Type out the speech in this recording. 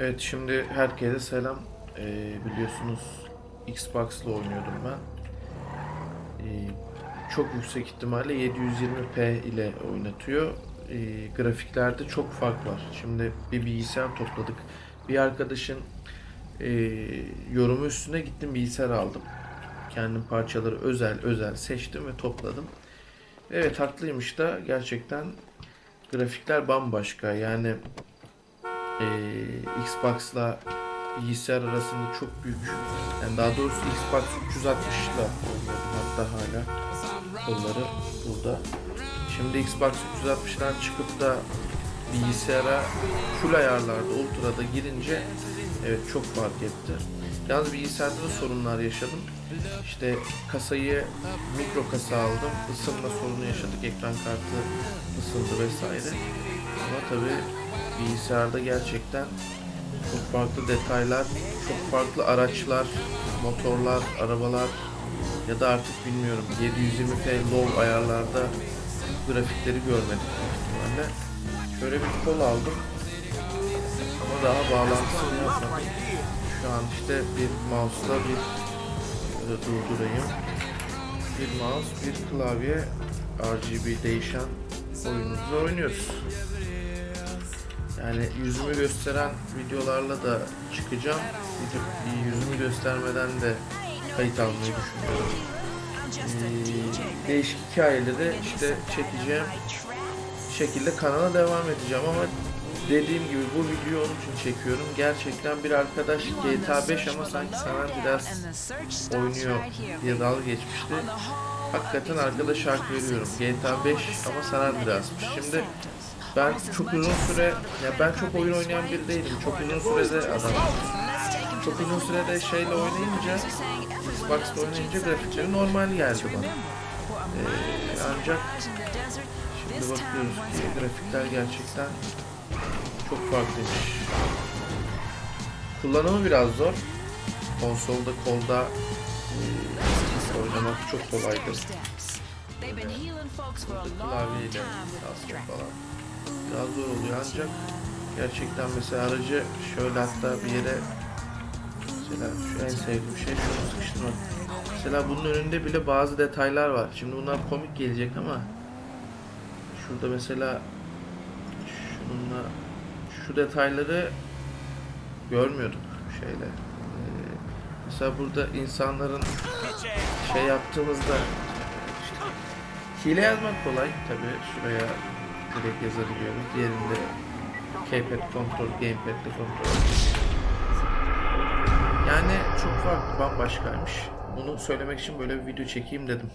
Evet şimdi herkese selam. Ee, biliyorsunuz Xbox'la oynuyordum ben. Ee, çok yüksek ihtimalle 720p ile oynatıyor. Ee, grafiklerde çok fark var. Şimdi bir bilgisayar topladık. Bir arkadaşın e, yorumu üstüne gittim bilgisayar aldım. Kendim parçaları özel özel seçtim ve topladım. Evet haklıymış da gerçekten grafikler bambaşka. Yani e, Xbox'la bilgisayar arasında çok büyük. Yani daha doğrusu Xbox 360'la oynuyordum hatta hala kolları burada. Şimdi Xbox 360'dan çıkıp da bilgisayara full ayarlarda ultra'da girince evet çok fark etti. Yalnız bilgisayarda da sorunlar yaşadım. İşte kasayı mikro kasa aldım. Isınma sorunu yaşadık. Ekran kartı ısındı vesaire. Ama tabii bilgisayarda gerçekten çok farklı detaylar, çok farklı araçlar, motorlar, arabalar ya da artık bilmiyorum 720p low ayarlarda grafikleri görmedim büyük ihtimalle. Şöyle bir kol aldım ama daha bağlantısını yapmadım. Şu an işte bir mouse'la bir şöyle durdurayım. Bir mouse, bir klavye RGB değişen oyunumuzu oynuyoruz. Yani yüzümü gösteren videolarla da çıkacağım. Yüzümü göstermeden de kayıt almayı düşünüyorum. Ee, değişik hikayeleri işte çekeceğim şekilde kanala devam edeceğim ama dediğim gibi bu videoyu onun için çekiyorum. Gerçekten bir arkadaş GTA 5 ama sanki San biraz oynuyor diye dalga geçmişti. Hakikaten arkadaşa hak veriyorum. GTA 5 ama San Andreas'mış. Şimdi ben çok uzun süre, ya ben çok oyun oynayan biri değilim. Çok uzun sürede adam. Çok uzun sürede şeyle oynayınca, Xbox'ta oynayınca grafikleri normal geldi bana. Ee, ancak şimdi bakıyoruz ki grafikler gerçekten çok farklıymış. Kullanımı biraz zor. Konsolda, kolda oynamak çok kolaydır. Klavyeyle aslında falan biraz zor oluyor ancak gerçekten mesela aracı şöyle hatta bir yere mesela şu en sevdiğim şey şunu sıkıştırmak. Mesela bunun önünde bile bazı detaylar var. Şimdi bunlar komik gelecek ama şurada mesela şununla şu detayları görmüyorduk şeyle. Mesela burada insanların şey yaptığımızda hile yazmak kolay tabi şuraya direkt yazabiliyoruz. Diğerinde keypad kontrol, gamepad'le kontrol. Yani çok farklı, bambaşkaymış. Bunu söylemek için böyle bir video çekeyim dedim.